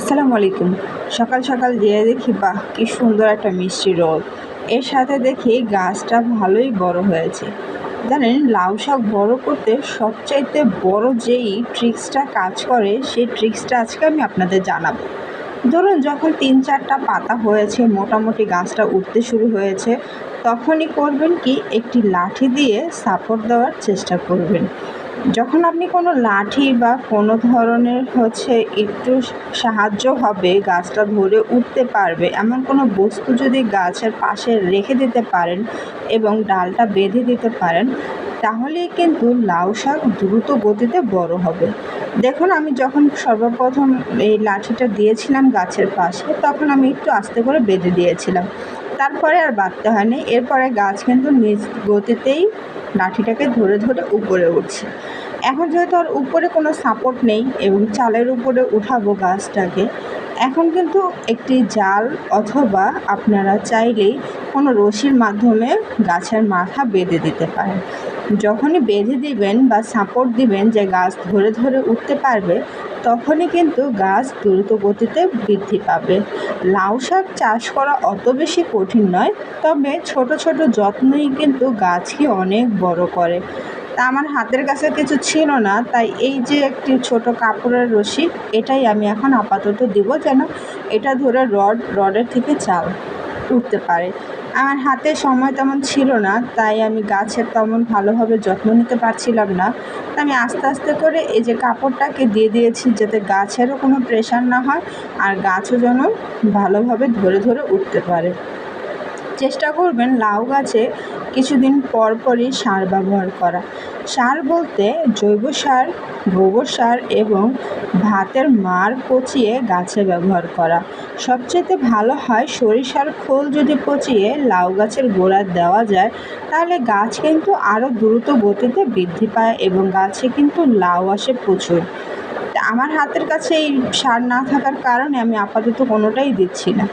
আসসালামু আলাইকুম। সকাল সকাল দিয়ে দেখি, বাহ, কি সুন্দর একটা মিষ্টি রোদ এর সাথে দেখি গাছটা ভালোই বড় হয়েছে। জানেন, লাউ শাক বড় করতে সবচাইতে বড় যেই ট্রিক্সটা কাজ করে, সেই ট্রিক্সটা আজকে আমি আপনাদের জানাব। ধরুন, যখন তিন চারটা পাতা হয়েছে, মোটামুটি গাছটা উঠতে শুরু হয়েছে, তখনই করবেন কি, একটি লাঠি দিয়ে সাপোর্ট দেওয়ার চেষ্টা করবেন। যখন আপনি কোনো লাঠি বা কোনো ধরনের হচ্ছে একটু সাহায্য হবে, গাছটা ধরে উঠতে পারবে, এমন কোনো বস্তু যদি গাছের পাশে রেখে দিতে পারেন এবং ডালটা বেঁধে দিতে পারেন, তাহলেই কিন্তু লাউ শাক দ্রুত গতিতে বড় হবে। দেখুন, আমি যখন সর্বপ্রথম এই লাঠিটা দিয়েছিলাম গাছের পাশে, তখন আমি একটু আস্তে করে বেঁধে দিয়েছিলাম। তারপরে আর বাঁধতে হয়নি। এরপরে গাছ কিন্তু নিজ গতিতেই লাঠিটাকে ধরে ধরে উপরে উঠছে। এখন যেহেতু আর উপরে কোনো সাপোর্ট নেই এবং চালের উপরে উঠাবো গাছটাকে, এখন কিন্তু একটি জাল অথবা আপনারা চাইলেই কোনো রশির মাধ্যমে গাছের মাথা বেঁধে দিতে পারেন। যখনই বেঁধে দিবেন বা সাপোর্ট দিবেন যে গাছ ধরে ধরে উঠতে পারবে, তখনই কিন্তু গাছ দ্রুত গতিতে বৃদ্ধি পাবে। লাউ শাক চাষ করা অত বেশি কঠিন নয়, তবে ছোট ছোট যত্নই কিন্তু গাছকে অনেক বড় করে। তা আমার হাতের কাছে কিছু ছিল না, তাই এই যে একটি ছোট কাপড়ের রশি, এটাই আমি এখন আপাতত দিব যেন এটা ধরে রড, রডের থেকে চাল উঠতে পারে। আমার হাতে সময় তেমন ছিল না, তাই আমি গাছের তেমন ভালোভাবে যত্ন নিতে পারছিলাম না। আমি আস্তে আস্তে করে এই যে কাপড়টাকে দিয়ে দিয়েছি যাতে গাছেরও কোনো প্রেশার না হয় আর গাছও যেন ভালোভাবে ধরে ধরে উঠতে পারে। চেষ্টা করবেন লাউ গাছে কিছুদিন পর পরই সার ব্যবহার করা। সার বলতে জৈব সার, গোবর সার এবং ভাতের মাড় পচিয়ে গাছে ব্যবহার করা। সবচেয়ে ভালো হয় সরিষার খোল যদি পচিয়ে লাউ গাছের গোড়া দেওয়া যায়, তাহলে গাছ কিন্তু আরও দ্রুত গতিতে বৃদ্ধি পায় এবং গাছে কিন্তু লাউ আসে প্রচুর। আমার হাতের কাছে এই সার না থাকার কারণে আমি আপাতত কোনোটাই দিচ্ছি না।